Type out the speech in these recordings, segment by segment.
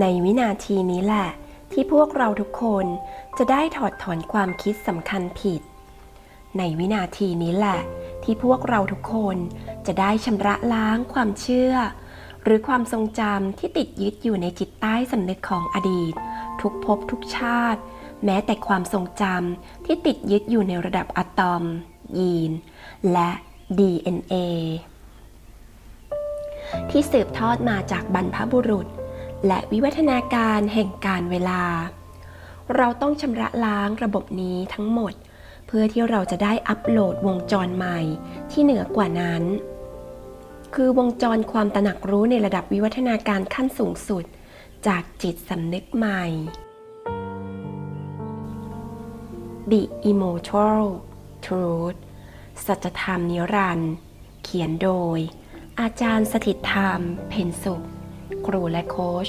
ในวินาทีนี้แหละ ที่พวกเราทุกคนจะได้ถอดถอนความคิดสำคัญผิด ในวินาทีนี้แหละ ที่พวกเราทุกคนจะได้ชำระล้างความเชื่อ หรือความทรงจำที่ติดยึดอยู่ในจิตใต้สำนึกของอดีต ทุกภพทุกชาติ แม้แต่ความทรงจำที่ติดยึดอยู่ในระดับอะตอม ยีน และ DNA ที่สืบทอดมาจากบรรพบุรุษ และวิวัฒนาการแห่งการเวลา เราต้องชำระล้างระบบนี้ทั้งหมด เพื่อที่เราจะได้อัปโหลดวงจรใหม่ที่เหนือกว่านั้น คือวงจรความตระหนักรู้ในระดับวิวัฒนาการขั้นสูงสุด จากจิตสำนึกใหม่ The Immortal Truth สัจธรรมนิรันดร์เขียนโดย อาจารย์สถิตธรรม เพนสุข ครูและโค้ช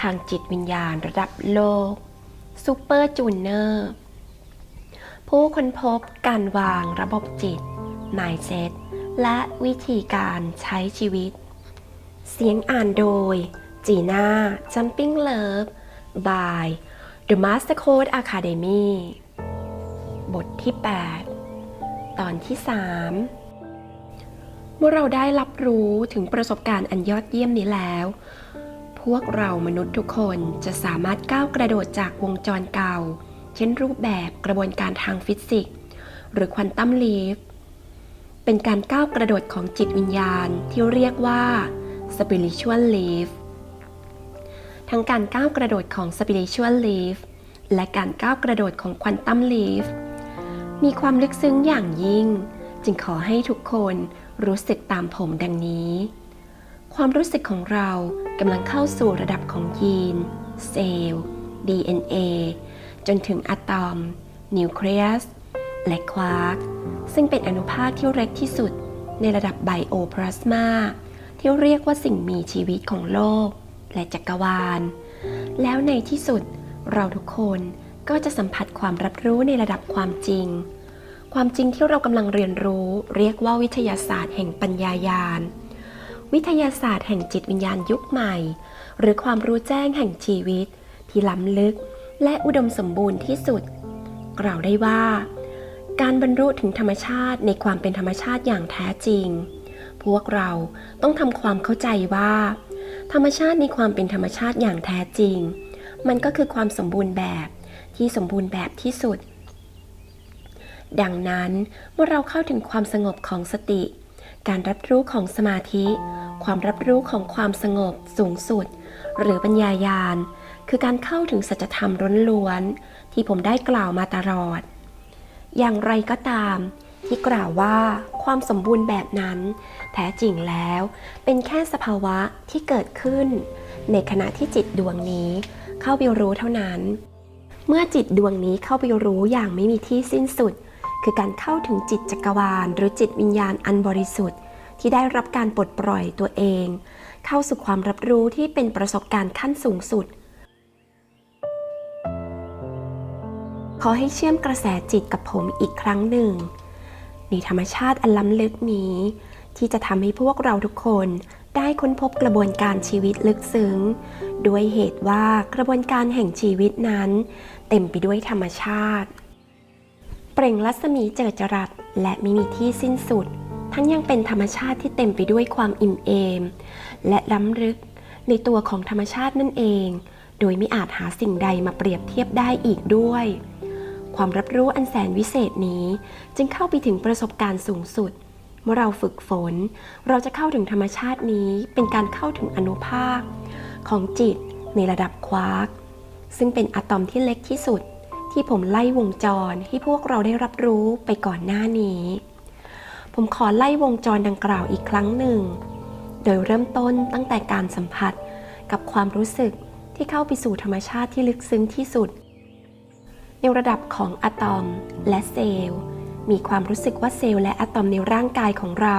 ทางจิตวิญญาณระดับโลกซูเปอร์จูเนอร์ผู้ค้นพบการวางระบบจิต mindset และวิธีการใช้ชีวิต เสียงอ่านโดย จีน่า Jumping Love by The Master Code Academy บทที่ 8 ตอนที่ 3 เมื่อเราได้รับรู้ถึงประสบการณ์อันยอดเยี่ยมนี้แล้ว พวกเรามนุษย์ทุกคนจะสามารถก้าวกระโดดจากวงจรเก่า เช่นรูปแบบกระบวนการทางฟิสิกส์หรือควอนตัมลีฟเป็นการก้าวกระโดดของจิตวิญญาณที่เรียกว่า spiritual leap ทั้งการก้าวกระโดดของ spiritual leap และการก้าวกระโดดของ quantum leap มีความลึกซึ้งอย่างยิ่ง จึงขอให้ทุกคน รู้สึกตามผมดังนี้ ความรู้สึกของเรากำลังเข้าสู่ระดับของยีน เซลล์ DNA จนถึงอะตอม นิวเคลียส และควาร์ก ซึ่งเป็นอนุภาคที่เล็กที่สุดในระดับไบโอพลาสมาที่เรียกว่าสิ่งมีชีวิตของโลก และจักรวาล แล้วในที่สุดเราทุกคนก็จะสัมผัสความรับรู้ในระดับความจริง ความจริงที่เรากำลังเรียนรู้ เรียกว่าวิทยาศาสตร์แห่งปัญญายาณ วิทยาศาสตร์แห่งจิตวิญญาณยุคใหม่ หรือความรู้แจ้งแห่งชีวิต ที่ล้ำลึก และอุดมสมบูรณ์ที่สุด กล่าวได้ว่า การบรรลุถึงธรรมชาติในความเป็นธรรมชาติอย่างแท้จริง พวกเราต้องทำความเข้าใจว่า ธรรมชาติในความเป็นธรรมชาติอย่างแท้จริง มันก็คือความสมบูรณ์แบบที่สมบูรณ์แบบที่สุด ดังนั้นเมื่อเราเข้าถึงความสงบของสติ การรับรู้ของสมาธิ ความรับรู้ของความสงบสูงสุด หรือปัญญายาณ คือการเข้าถึงสัจธรรมล้วนๆที่ผมได้กล่าวมาตลอด อย่างไรก็ตาม ที่กล่าวว่าความสมบูรณ์แบบนั้น แท้จริงแล้ว เป็นแค่สภาวะที่เกิดขึ้น ในขณะที่จิตดวงนี้เข้าไปรู้เท่านั้น เมื่อจิตดวงนี้เข้าไปรู้อย่างไม่มีที่สิ้นสุด คือการเข้าถึงจิตจักรวาล หรือจิตวิญญาณอันบริสุทธิ์ ที่ได้รับการปลดปล่อยตัวเอง เข้าสู่ความรับรู้ที่เป็นประสบการณ์ขั้นสูงสุด ขอให้เชื่อมกระแสจิตกับผมอีกครั้งหนึ่ง ในธรรมชาติอันล้ำลึกนี้ ที่จะทำให้พวกเราทุกคนได้ค้นพบกระบวนการชีวิตลึกซึ้ง ด้วยเหตุว่ากระบวนการแห่งชีวิตนั้น เต็มไปด้วยธรรมชาติ เปล่งรัศมีเจิดจรัสและไม่มีที่สิ้นสุด ทั้งยังเป็นธรรมชาติที่เต็มไปด้วยความอิ่มเอม และล้ำลึกในตัวของธรรมชาตินั่นเอง โดยไม่อาจหาสิ่งใดมาเปรียบเทียบได้อีกด้วย ความรับรู้อันแสนวิเศษนี้จึงเข้าไปถึงประสบการณ์สูงสุด เมื่อเราฝึกฝน เราจะเข้าถึงธรรมชาตินี้เป็นการเข้าถึงอนุภาค ของจิตในระดับควาร์กซึ่งเป็นอะตอมที่เล็กที่สุด ที่ผมไล่วงจรให้พวกเราได้รับรู้ไปก่อนหน้านี้ ผมขอไล่วงจรดังกล่าวอีกครั้งหนึ่ง โดยเริ่มต้นตั้งแต่การสัมผัสกับความรู้สึกที่เข้าไปสู่ธรรมชาติที่ลึกซึ้งที่สุด ในระดับของอะตอมและเซลล์ มีความรู้สึกว่าเซลล์และอะตอมในร่างกายของเรา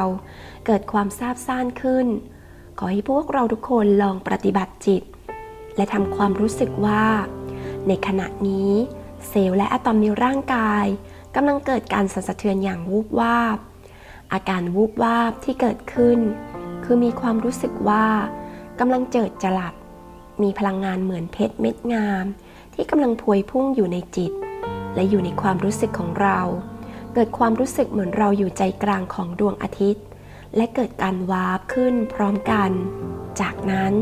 เกิดความซาบซ่านขึ้น ขอให้พวกเราทุกคนลองปฏิบัติจิต และทำความรู้สึกว่า ในขณะนี้ เซลล์และอะตอมในร่างกายกำลังเกิดการสั่นสะเทือนอย่างวูบวาบ อาการวูบวาบที่เกิดขึ้น คือมีความรู้สึกว่ากำลังเจิดจลัด มีพลังงานเหมือนเพชรเม็ดงาม ที่กำลังพวยพุ่งอยู่ในจิต และอยู่ในความรู้สึกของเรา เกิดความรู้สึกเหมือนเราอยู่ใจกลางของดวงอาทิตย์ และเกิดการวาบขึ้นพร้อมกัน จากนั้น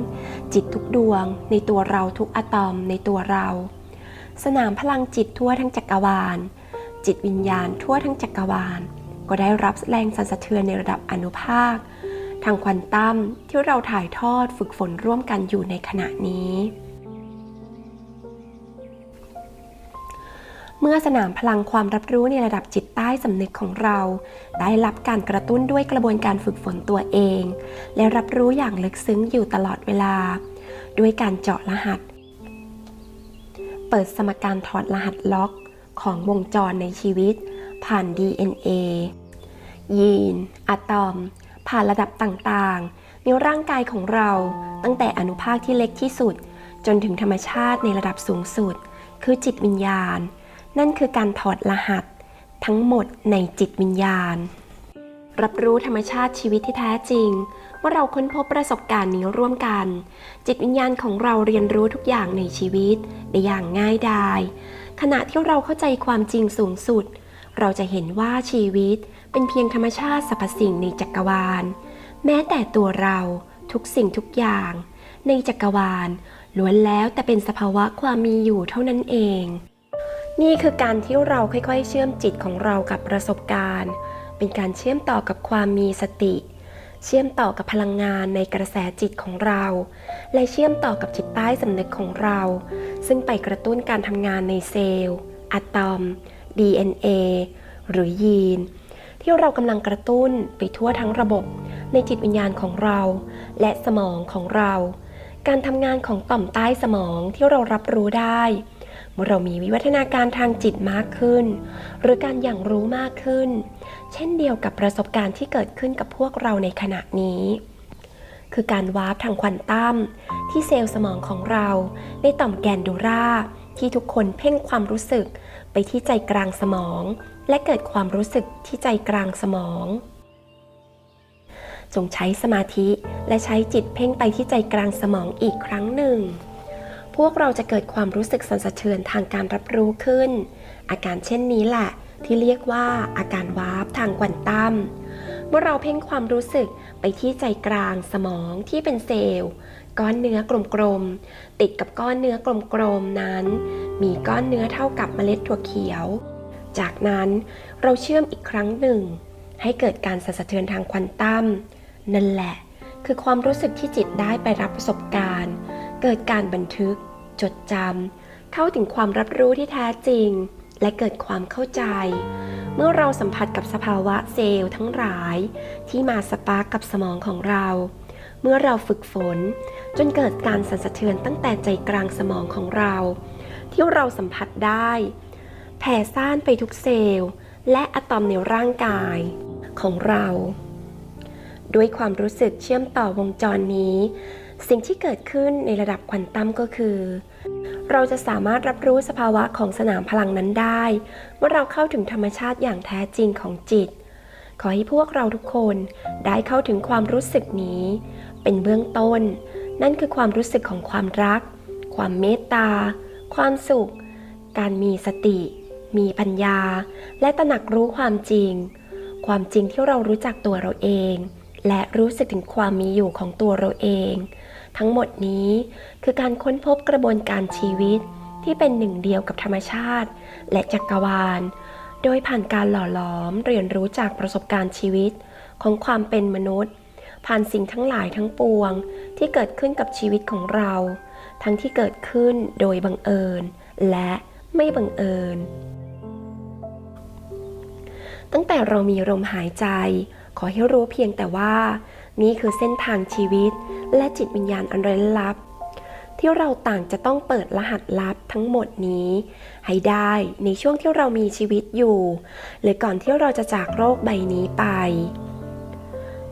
จิตทุกดวงในตัวเราทุกอะตอมในตัวเรา สนามพลังจิตทั่วทั้งจักรวาล จิตวิญญาณทั่วทั้งจักรวาล ก็ได้รับแรงสั่นสะเทือนในระดับอนุภาค ทางควอนตัมที่เราถ่ายทอดฝึกฝนร่วมกันอยู่ในขณะนี้ เมื่อสนามพลังความรับรู้ในระดับจิตใต้สำนึกของเรา ได้รับการกระตุ้นด้วยกระบวนการฝึกฝนตัวเอง และรับรู้อย่างลึกซึ้งอยู่ตลอดเวลา ด้วยการเจาะรหัส เปิดสมการถอดรหัสล็อกของวงจรในชีวิต ผ่าน DNA ยีน อะตอม ผ่านระดับต่างๆ ในร่างกายของเราตั้งแต่อนุภาคที่เล็กที่สุด จนถึงธรรมชาติในระดับสูงสุด คือจิตวิญญาณ นั่นคือการถอดรหัส ทั้งหมดในจิตวิญญาณ รับรู้ธรรมชาติชีวิตที่แท้จริง เมื่อเราค้นพบประสบการณ์นี้ร่วมกัน จิตวิญญาณของเราเรียนรู้ทุกอย่างในชีวิตได้อย่างง่ายดาย ขณะที่เราเข้าใจความจริงสูงสุด เราจะเห็นว่าชีวิตเป็นเพียงธรรมชาติสรรพสิ่งในจักรวาล แม้แต่ตัวเราทุกสิ่งทุกอย่าง ในจักรวาลล้วนแล้วแต่เป็นสภาวะความมีอยู่เท่านั้นเอง นี่คือการที่เราค่อยๆ เชื่อมจิตของเรากับประสบการณ์ เป็นการเชื่อมต่อกับความมีสติ เชื่อมต่อกับพลังงานในกระแสจิตของเรา และเชื่อมต่อกับจิตใต้สำนึกของเรา ซึ่งไปกระตุ้นการทำงานในเซลล์อะตอม DNA หรือยีน ที่เรากำลังกระตุ้นไปทั่วทั้งระบบในจิตวิญญาณของเรา และสมองของเรา การทำงานของต่อมใต้สมองที่เรารับรู้ได้ เมื่อเรามีวิวัฒนาการทางจิตมากขึ้น หรือการอย่างรู้มากขึ้น เช่นเดียวกับประสบการณ์ที่เกิดขึ้นกับพวกเราในขณะนี้ คือการวาร์ปทางควอนตั้มที่เซลล์สมองของเราในต่อมแกนดูราที่ทุกคนเพ่งความรู้สึกไปที่ใจกลางสมอง และเกิดความรู้สึกที่ใจกลางสมอง จงใช้สมาธิและใช้จิตเพ่งไปที่ใจกลางสมองอีกครั้งหนึ่ง พวกเราจะเกิดความรู้สึกสั่นสะเทือนทางการรับรู้ขึ้น อาการเช่นนี้แหละที่เรียกว่าอาการวาร์ปทางควอนตัมเมื่อเราเพ่งความรู้สึกไปที่ใจกลางสมองที่เป็นเซลล์ก้อนเนื้อกลมๆติดกับก้อนเนื้อกลมๆนั้น มีก้อนเนื้อเท่ากับเมล็ดถั่วเขียว จากนั้นเราเชื่อมอีกครั้งหนึ่ง ให้เกิดการสั่นสะเทือนทางควอนตัมนั่นแหละ คือความรู้สึกที่จิตได้ไปรับประสบการณ์ เกิดการบันทึก จดจำเข้าถึงความรับรู้ที่แท้จริง และเกิดความเข้าใจ เมื่อเราสัมผัสกับสภาวะเซลล์ทั้งหลาย ที่มาสปาร์กกับสมองของเรา เมื่อเราฝึกฝน จนเกิดการสั่นสะเทือนตั้งแต่ใจกลางสมองของเรา ที่เราสัมผัสได้ แผ่ซ่านไปทุกเซลล์ และอะตอมในร่างกายของเรา ด้วยความรู้สึกเชื่อมต่อวงจรนี้ สิ่งที่เกิดขึ้นในระดับควอนตัมก็คือ เราจะสามารถรับรู้สภาวะของสนามพลังนั้นได้ เมื่อเราเข้าถึงธรรมชาติอย่างแท้จริงของจิต ขอให้พวกเราทุกคนได้เข้าถึงความรู้สึกนี้ เป็นเบื้องต้น นั่นคือความรู้สึกของความรัก ความเมตตา ความสุข การมีสติ มีปัญญา และตระหนักรู้ความจริง ความจริงที่เรารู้จักตัวเราเอง และรู้สึกถึงความมีอยู่ของตัวเราเอง ทั้งหมดนี้คือการค้นพบกระบวนการชีวิตที่เป็นหนึ่งเดียวกับธรรมชาติ และจักรวาล โดยผ่านการหล่อหลอมเรียนรู้จากประสบการณ์ชีวิตของความเป็นมนุษย์ ผ่านสิ่งทั้งหลายทั้งปวงที่เกิดขึ้นกับชีวิตของเรา ทั้งที่เกิดขึ้นโดยบังเอิญ และไม่บังเอิญ ตั้งแต่เรามีลมหายใจ ขอให้รู้เพียงแต่ว่า นี่คือเส้นทางชีวิต และจิตวิญญาณอันเร้นลับ ที่เราต่างจะต้องเปิดรหัสลับทั้งหมดนี้ ให้ได้ในช่วงที่เรามีชีวิตอยู่ หรือก่อนที่เราจะจากโลกใบนี้ไป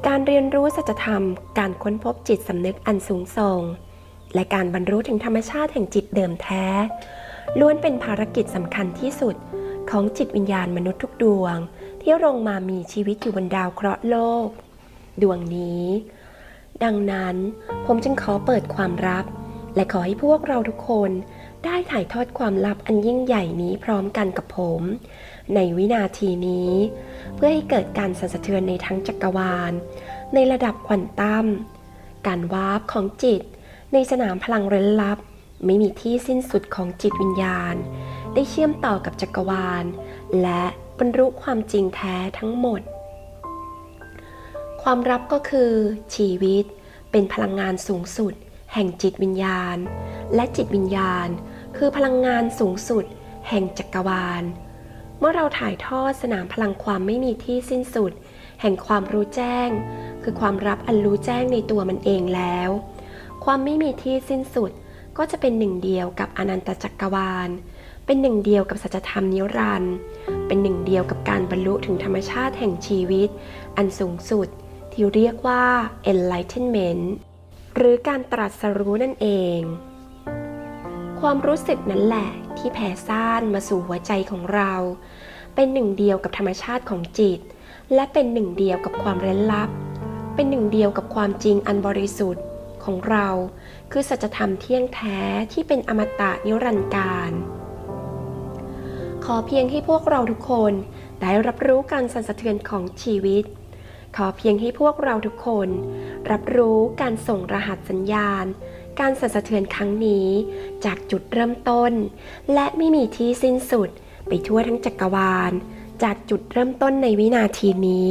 การเรียนรู้สัจธรรม การค้นพบจิตสำนึกอันสูงส่ง และการบรรลุถึงธรรมชาติแห่งจิตเดิมแท้ ล้วนเป็นภารกิจสำคัญที่สุดของจิตวิญญาณมนุษย์ทุกดวง ที่ลงมามีชีวิตอยู่บนดาวเคราะห์โลก ดวงนี้ ดังนั้นผมจึงขอเปิดความลับ และขอให้พวกเราทุกคนได้ถ่ายทอดความลับอันยิ่งใหญ่นี้พร้อมกันกับผม ในวินาทีนี้ เพื่อให้เกิดการสั่นสะเทือนในทั้งจักรวาล ในระดับควอนตัมการวาร์ปของจิต ในสนามพลังเร้นลับ ไม่มีที่สิ้นสุดของจิตวิญญาณ ได้เชื่อมต่อกับจักรวาล และบรรลุความจริงแท้ทั้งหมด ความลับก็คือ ชีวิตเป็นพลังงานสูงสุด แห่งจิตวิญญาณ และจิตวิญญาณ คือพลังงานสูงสุด แห่งจักรวาล เมื่อเราถ่ายทอดสนามพลังความไม่มีที่สิ้นสุด แห่งความรู้แจ้ง คือความรับอันรู้แจ้งในตัวมันเองแล้ว ความไม่มีที่สิ้นสุดก็จะเป็นหนึ่งเดียวกับอนันตจักรวาล เป็นหนึ่งเดียวกับสัจธรรมนิรันดร์เป็นหนึ่งเดียวกับการบรรลุถึงธรรมชาติแห่งชีวิต อันสูงสุด ที่เรียกว่า enlightenment หรือการตรัสรู้นั่นเอง ความรู้สึกนั้นแหละที่แผ่ซ่านมาสู่หัวใจของเรา เป็นหนึ่งเดียวกับธรรมชาติของจิต และเป็นหนึ่งเดียวกับความเร้นลับ เป็นหนึ่งเดียวกับความจริงอันบริสุทธิ์ของเรา คือสัจธรรมเที่ยงแท้ที่เป็นอมตะนิรันดร์การ ขอเพียงให้พวกเราทุกคนได้รับรู้การสั่นสะเทือนของชีวิต ขอเพียงให้พวกเราทุกคน รับรู้การส่งรหัสสัญญาณ การสั่นสะเทือนครั้งนี้ จากจุดเริ่มต้น และไม่มีที่สิ้นสุด ไปทั่วทั้งจักรวาล จากจุดเริ่มต้นในวินาทีนี้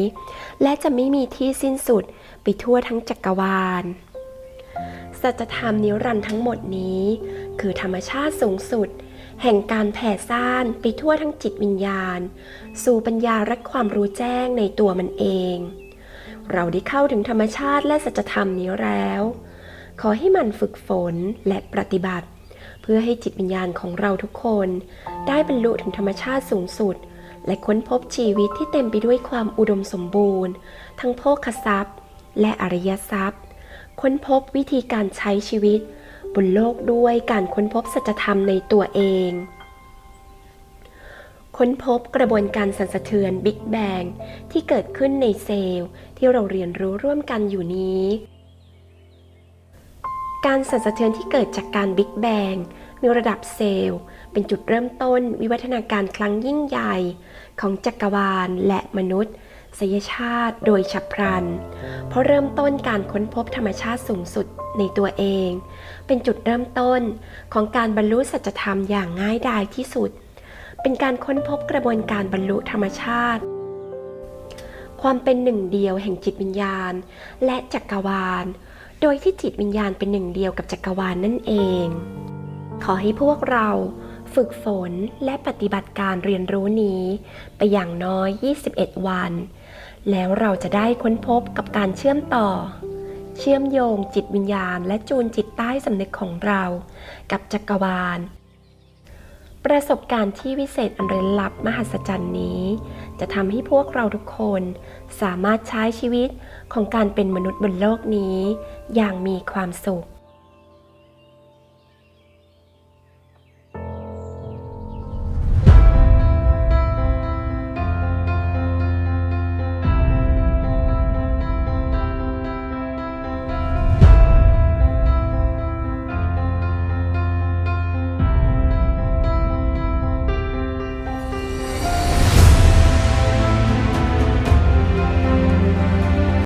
และจะไม่มีที่สิ้นสุด ไปทั่วทั้งจักรวาลสัจธรรมนิรันดร์ทั้งหมดนี้ คือธรรมชาติสูงสุด แห่งการแผ่ซ่านไปทั่วทั้งจิตวิญญาณ สู่ปัญญาและความรู้แจ้งในตัวมันเอง เราได้เข้าถึงธรรมชาติและสัจธรรมนี้แล้ว ขอให้มันฝึกฝนและปฏิบัติ เพื่อให้จิตวิญญาณของเราทุกคน ได้บรรลุถึงธรรมชาติสูงสุด และค้นพบชีวิตที่เต็มไปด้วยความอุดมสมบูรณ์ ทั้งโภคทรัพย์ และอริยทรัพย์ ค้นพบวิธีการใช้ชีวิต บนโลกด้วยการค้นพบสัจธรรมในตัวเอง ค้นพบกระบวนการสั่นสะเทือนบิ๊กแบงที่เกิดขึ้นในเซลล์ที่เราเรียนรู้ร่วมกันอยู่นี้ การสั่นสะเทือนที่เกิดจากการบิ๊กแบงในระดับเซลล์ เป็นจุดเริ่มต้นวิวัฒนาการครั้งยิ่งใหญ่ ของจักรวาลและมนุษย์สยชาติโดยฉับพลัน เพราะเริ่มต้นการค้นพบธรรมชาติสูงสุดในตัวเอง เป็นจุดเริ่มต้นของการบรรลุสัจธรรมอย่างง่ายดายที่สุด เป็นการค้นพบกระบวนการบรรลุธรรมชาติ ความเป็นหนึ่งเดียวแห่งจิตวิญญาณ และจักรวาล โดยที่จิตวิญญาณเป็นหนึ่งเดียวกับจักรวาลนั่นเอง ขอให้พวกเราฝึกฝนและปฏิบัติการเรียนรู้นี้ ไปอย่างน้อย 21 วัน แล้วเราจะได้ค้นพบกับการเชื่อมต่อ เชื่อมโยงจิตวิญญาณ และจูนจิตใต้สำนึกของเรา กับจักรวาล ประสบการณ์ที่วิเศษอันเร้นลับมหัศจรรย์นี้ จะทำให้พวกเราทุกคนสามารถใช้ชีวิตของการเป็นมนุษย์บนโลกนี้ อย่างมีความสุข